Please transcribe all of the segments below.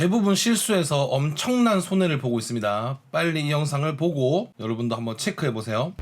대부분 실수해서 엄청난 손해를 보고 있습니다. 빨리 이 영상을 보고 여러분도 한번 체크해 보세요.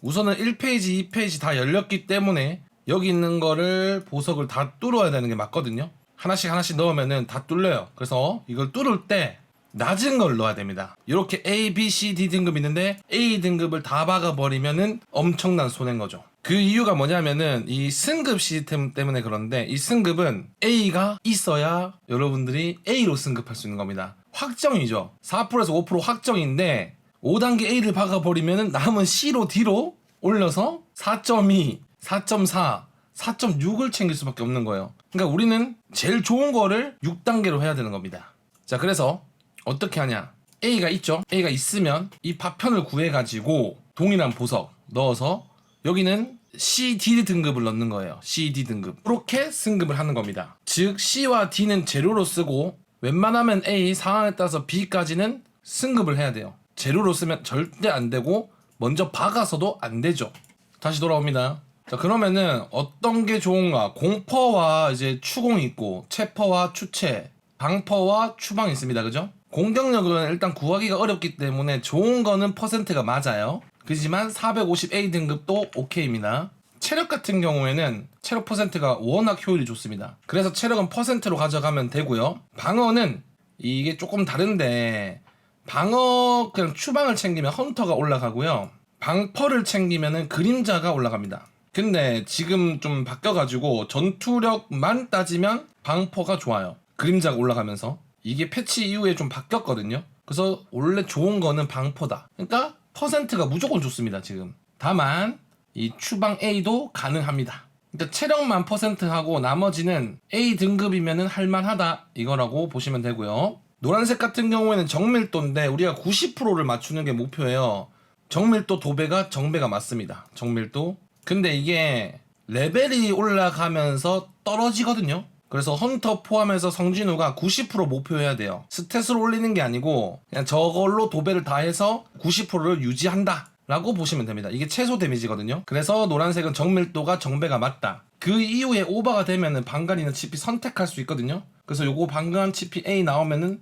우선은 1페이지, 2페이지 다 열렸기 때문에 여기 있는 거를 보석을 다 뚫어야 되는 게 맞거든요. 하나씩 하나씩 넣으면은 다 뚫려요. 그래서 이걸 뚫을 때 낮은 걸 넣어야 됩니다. 이렇게 A, B, C, D 등급 있는데 A 등급을 다 박아버리면은 엄청난 손해인 거죠. 그 이유가 뭐냐면은 이 승급 시스템 때문에 그런데 이 승급은 A가 있어야 여러분들이 A로 승급할 수 있는 겁니다. 확정이죠. 4%에서 5% 확정인데 5단계 A를 박아버리면은 남은 C로 D로 올려서 4.2, 4.4, 4.6을 챙길 수밖에 없는 거예요. 그러니까 우리는 제일 좋은 거를 6단계로 해야 되는 겁니다. 자, 그래서 어떻게 하냐? A가 있죠? A가 있으면 이 파편을 구해가지고 동일한 보석 넣어서 여기는 C, D 등급을 넣는 거예요. C, D 등급. 그렇게 승급을 하는 겁니다. 즉, C와 D는 재료로 쓰고 웬만하면 A 상황에 따라서 B까지는 승급을 해야 돼요. 재료로 쓰면 절대 안 되고 먼저 박아서도 안 되죠. 다시 돌아옵니다. 자 그러면은 어떤 게 좋은가? 공퍼와 이제 추공이 있고 체퍼와 추체, 방퍼와 추방이 있습니다. 그죠? 공격력은 일단 구하기가 어렵기 때문에 좋은 거는 퍼센트가 맞아요. 그지만 450A 등급도 오케이입니다. 체력 같은 경우에는 체력 퍼센트가 워낙 효율이 좋습니다. 그래서 체력은 퍼센트로 가져가면 되고요. 방어는 이게 조금 다른데 방어 그냥 추방을 챙기면 헌터가 올라가고요. 방퍼를 챙기면은 그림자가 올라갑니다. 근데 지금 좀 바뀌어가지고 전투력만 따지면 방퍼가 좋아요. 그림자가 올라가면서 이게 패치 이후에 좀 바뀌었거든요. 그래서 원래 좋은 거는 방퍼다. 그러니까 퍼센트가 무조건 좋습니다. 지금. 다만 이 추방 A도 가능합니다. 그러니까 체력만 퍼센트하고 나머지는 A 등급이면은 할만하다 이거라고 보시면 되고요. 노란색 같은 경우에는 정밀도인데 우리가 90%를 맞추는 게 목표예요. 정밀도 도배가 정배가 맞습니다. 정밀도. 근데 이게 레벨이 올라가면서 떨어지거든요. 그래서 헌터 포함해서 성진우가 90% 목표해야 돼요. 스탯으로 올리는 게 아니고 그냥 저걸로 도배를 다 해서 90%를 유지한다. 라고 보시면 됩니다. 이게 최소 데미지거든요. 그래서 노란색은 정밀도가 정배가 맞다. 그 이후에 오버가 되면은 방간이나 치피 선택할 수 있거든요. 그래서 요거 방간 치피 A 나오면은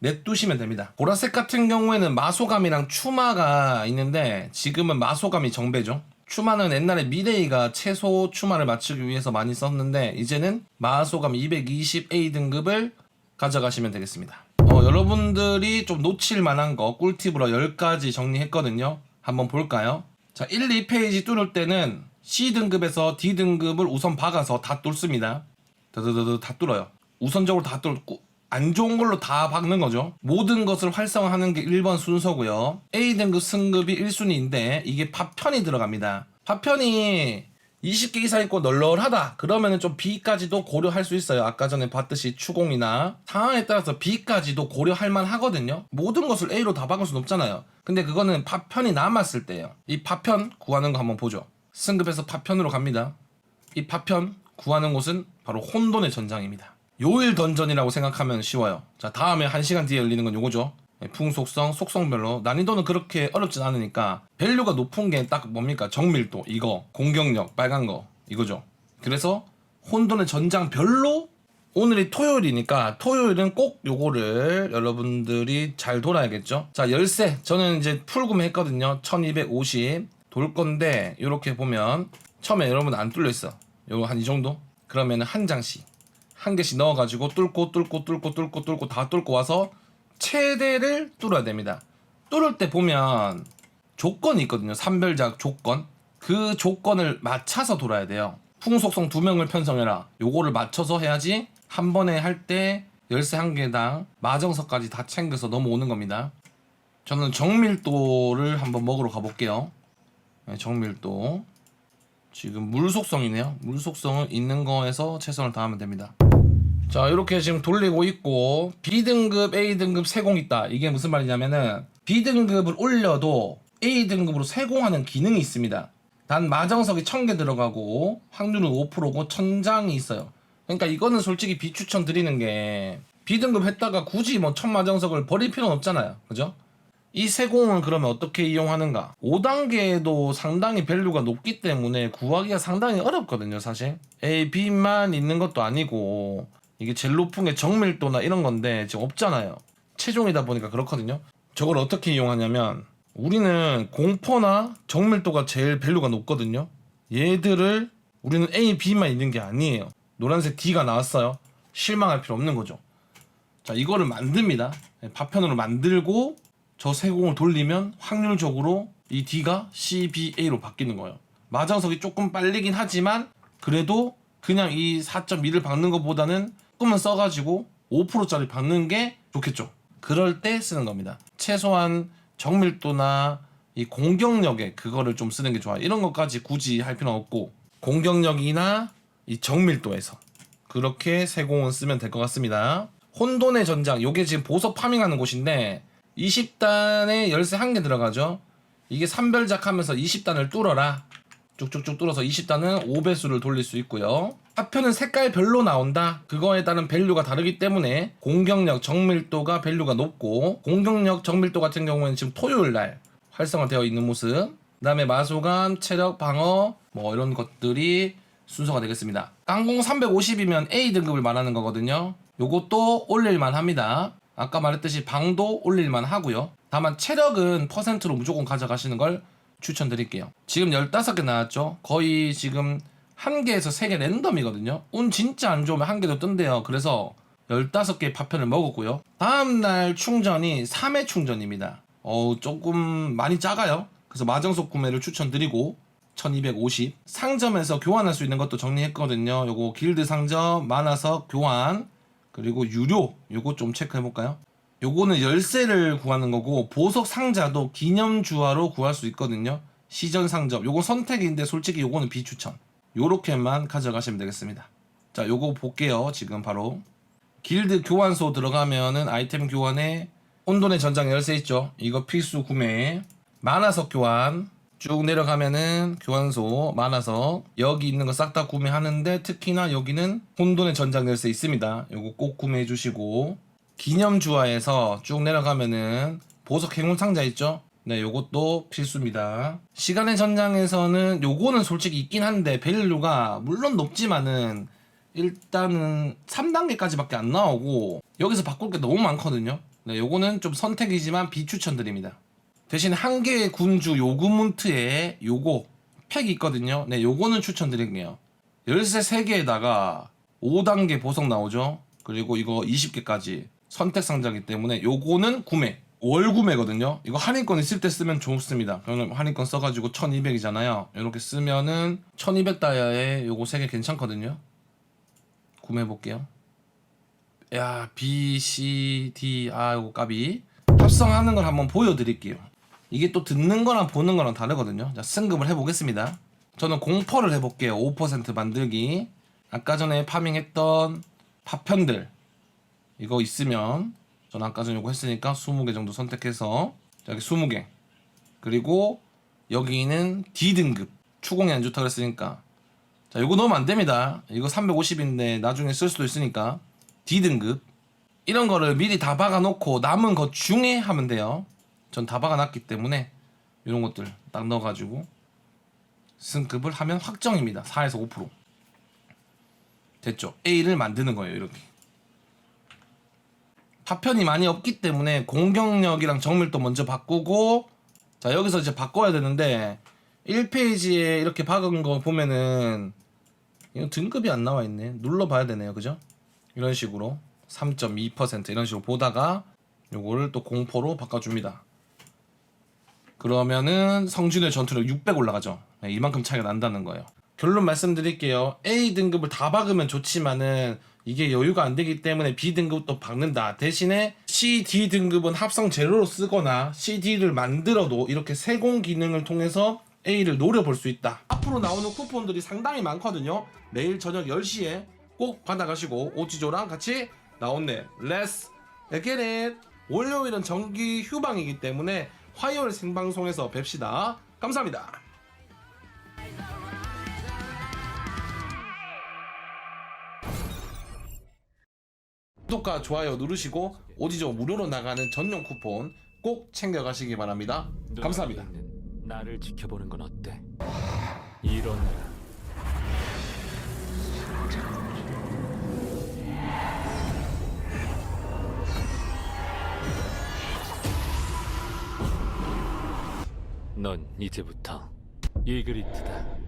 냅두시면 됩니다. 보라색 같은 경우에는 마소감이랑 추마가 있는데 지금은 마소감이 정배죠. 추마는 옛날에 미레이가 최소 추마를 맞추기 위해서 많이 썼는데 이제는 마소감 220A 등급을 가져가시면 되겠습니다. 어, 여러분들이 좀 놓칠 만한 거 꿀팁으로 10가지 정리했거든요. 한번 볼까요? 자, 1, 2페이지 뚫을 때는 C 등급에서 D 등급을 우선 박아서 다 뚫습니다. 다 뚫어요. 우선적으로 다 뚫고 안 좋은 걸로 다 박는 거죠. 모든 것을 활성화하는 게 1번 순서고요. A 등급 승급이 1순위인데 이게 파편이 들어갑니다. 파편이 20개 이상 있고 널널하다. 그러면은 좀 B까지도 고려할 수 있어요. 아까 전에 봤듯이 추공이나 상황에 따라서 B까지도 고려할 만 하거든요. 모든 것을 A로 다 박을 순 없잖아요. 근데 그거는 파편이 남았을 때예요. 이 파편 구하는 거 한번 보죠. 승급해서 파편으로 갑니다. 이 파편 구하는 곳은 바로 혼돈의 전장입니다. 요일 던전이라고 생각하면 쉬워요. 자, 다음에 1시간 뒤에 열리는 건 요거죠. 네, 풍속성, 속성별로 난이도는 그렇게 어렵진 않으니까 밸류가 높은 게 딱 뭡니까? 정밀도 이거, 공격력 빨간 거 이거죠. 그래서 혼돈의 전장별로 오늘이 토요일이니까 토요일은 꼭 요거를 여러분들이 잘 돌아야겠죠. 자, 열쇠 저는 이제 풀구매 했거든요. 1250 돌 건데 이렇게 보면 처음에 여러분 안 뚫려 있어. 요거 한 이 정도? 그러면 한 장씩 한 개씩 넣어가지고 뚫고 뚫고 뚫고 뚫고 뚫고 다 뚫고 와서 최대를 뚫어야 됩니다. 뚫을 때 보면 조건이 있거든요. 산별작 조건. 그 조건을 맞춰서 돌아야 돼요. 풍속성 두 명을 편성해라. 요거를 맞춰서 해야지 한 번에 할 때 열쇠 한 개당 마정석까지 다 챙겨서 넘어오는 겁니다. 저는 정밀도를 한번 먹으러 가볼게요. 네, 정밀도. 지금 물 속성이네요. 물 속성은 있는 거에서 최선을 다하면 됩니다. 자 이렇게 지금 돌리고 있고 B등급, A등급 세공 있다 이게 무슨 말이냐면은 B등급을 올려도 A등급으로 세공하는 기능이 있습니다 단 마정석이 1000개 들어가고 확률은 5%고 천장이 있어요 그러니까 이거는 솔직히 비추천 드리는 게 B등급 했다가 굳이 뭐 천마정석을 버릴 필요는 없잖아요 그죠? 이 세공은 그러면 어떻게 이용하는가? 5단계도 상당히 밸류가 높기 때문에 구하기가 상당히 어렵거든요, 사실. A, B만 있는 것도 아니고 이게 제일 높은 게 정밀도나 이런 건데 지금 없잖아요. 최종이다 보니까 그렇거든요. 저걸 어떻게 이용하냐면 우리는 공포나 정밀도가 제일 밸류가 높거든요. 얘들을 우리는 A, B만 있는 게 아니에요. 노란색 D가 나왔어요. 실망할 필요 없는 거죠. 자, 이거를 만듭니다. 네, 파편으로 만들고 저 세 공을 돌리면 확률적으로 이 D가 C, B, A로 바뀌는 거예요. 마장석이 조금 빨리긴 하지만 그래도 그냥 이 4.2를 박는 것보다는 조금만 써가지고 5%짜리 박는 게 좋겠죠. 그럴 때 쓰는 겁니다. 최소한 정밀도나 이 공격력에 그거를 좀 쓰는 게 좋아요. 이런 것까지 굳이 할 필요는 없고 공격력이나 이 정밀도에서 그렇게 세공은 쓰면 될 것 같습니다. 혼돈의 전장, 요게 지금 보석 파밍하는 곳인데 20단에 열쇠 한 개 들어가죠. 이게 3별작 하면서 20단을 뚫어라. 쭉쭉쭉 뚫어서 20단은 5배수를 돌릴 수 있고요. 파편은 색깔별로 나온다. 그거에 따른 밸류가 다르기 때문에 공격력, 정밀도가 밸류가 높고 공격력, 정밀도 같은 경우에는 지금 토요일 날 활성화되어 있는 모습. 그다음에 마소감, 체력, 방어 뭐 이런 것들이 순서가 되겠습니다. 깡공 350이면 A 등급을 말하는 거거든요. 요것도 올릴만 합니다. 아까 말했듯이 방도 올릴만 하고요. 다만 체력은 퍼센트로 무조건 가져가시는 걸 추천드릴게요. 지금 15개 나왔죠? 거의 지금 1개에서 3개 랜덤이거든요. 운 진짜 안 좋으면 1개도 뜬대요. 그래서 15개 파편을 먹었고요. 다음날 충전이 3회 충전입니다. 어우, 조금 많이 작아요. 그래서 마정속 구매를 추천드리고 1250 상점에서 교환할 수 있는 것도 정리했거든요. 요거 길드 상점 많아서 교환 그리고 유료 요거 좀 체크해 볼까요? 요거는 열쇠를 구하는 거고 보석 상자도 기념 주화로 구할 수 있거든요. 시전 상점 요거 선택인데 솔직히 요거는 비추천. 요렇게만 가져가시면 되겠습니다. 자, 요거 볼게요. 지금 바로 길드 교환소 들어가면은 아이템 교환에 혼돈의 전장 열쇠 있죠. 이거 필수 구매. 만화석 교환 쭉 내려가면은 교환소 만화석 여기 있는 거 싹 다 구매하는데 특히나 여기는 혼돈의 전장 열쇠 있습니다. 요거 꼭 구매해 주시고 기념 주화에서 쭉 내려가면은 보석 행운 상자 있죠? 네, 요것도 필수입니다. 시간의 전장에서는 요거는 솔직히 있긴 한데 밸류가 물론 높지만은 일단은 3단계까지밖에 안 나오고 여기서 바꿀 게 너무 많거든요. 네, 요거는 좀 선택이지만 비추천드립니다. 대신 한 개의 군주 요구문트에 요거 팩이 있거든요. 네, 요거는 추천드릴게요. 열쇠 3개에다가 5단계 보석 나오죠. 그리고 이거 20개까지 선택 상자이기 때문에 요거는 구매. 월 구매거든요. 이거 할인권 있을 때 쓰면 좋습니다. 그러면 할인권 써가지고 1200이잖아요. 이렇게 쓰면은 1200 다이아에 요거 3개 괜찮거든요. 구매해 볼게요. 야, B, C, D, 아, 요거 까비. 합성하는 걸 한번 보여드릴게요. 이게 또 듣는 거랑 보는 거랑 다르거든요. 자, 승급을 해보겠습니다. 저는 공포를 해볼게요. 5% 만들기. 아까 전에 파밍했던 파편들. 이거 있으면, 저는 아까 전에 이거 했으니까 20개 정도 선택해서, 자, 여기 20개. 그리고 여기는 D등급. 추공이 안 좋다 그랬으니까. 자, 이거 넣으면 안 됩니다. 이거 350인데 나중에 쓸 수도 있으니까. D등급. 이런 거를 미리 다 박아놓고 남은 것 중에 하면 돼요. 전 다 박아놨기 때문에 이런 것들 딱 넣어가지고 승급을 하면 확정입니다. 4에서 5% 됐죠? A를 만드는 거예요. 이렇게 파편이 많이 없기 때문에 공격력이랑 정밀도 먼저 바꾸고 자 여기서 이제 바꿔야 되는데 1페이지에 이렇게 박은 거 보면은 이거 등급이 안 나와 있네. 눌러봐야 되네요. 그죠? 이런 식으로 3.2% 이런 식으로 보다가 요거를 또 공포로 바꿔줍니다. 그러면은 성진의 전투력 600 올라가죠. 네, 이만큼 차이가 난다는 거예요. 결론 말씀드릴게요. A 등급을 다 박으면 좋지만은 이게 여유가 안 되기 때문에 B 등급도 박는다. 대신에 C, D 등급은 합성 제로로 쓰거나 C, D를 만들어도 이렇게 세공 기능을 통해서 A를 노려볼 수 있다. 앞으로 나오는 쿠폰들이 상당히 많거든요. 매일 저녁 10시에 꼭 받아가시고 오지조랑 같이 나온네. Let's get it. 월요일은 정기 휴방이기 때문에 화요일 생방송에서 뵙시다. 감사합니다. 구독과 좋아요 누르시고 오디죠 무료로 나가는 전용 쿠폰 꼭 챙겨가시기 바랍니다. 감사합니다. 나를 지켜보는 건 어때? 이런 넌 이제부터 이그리트다.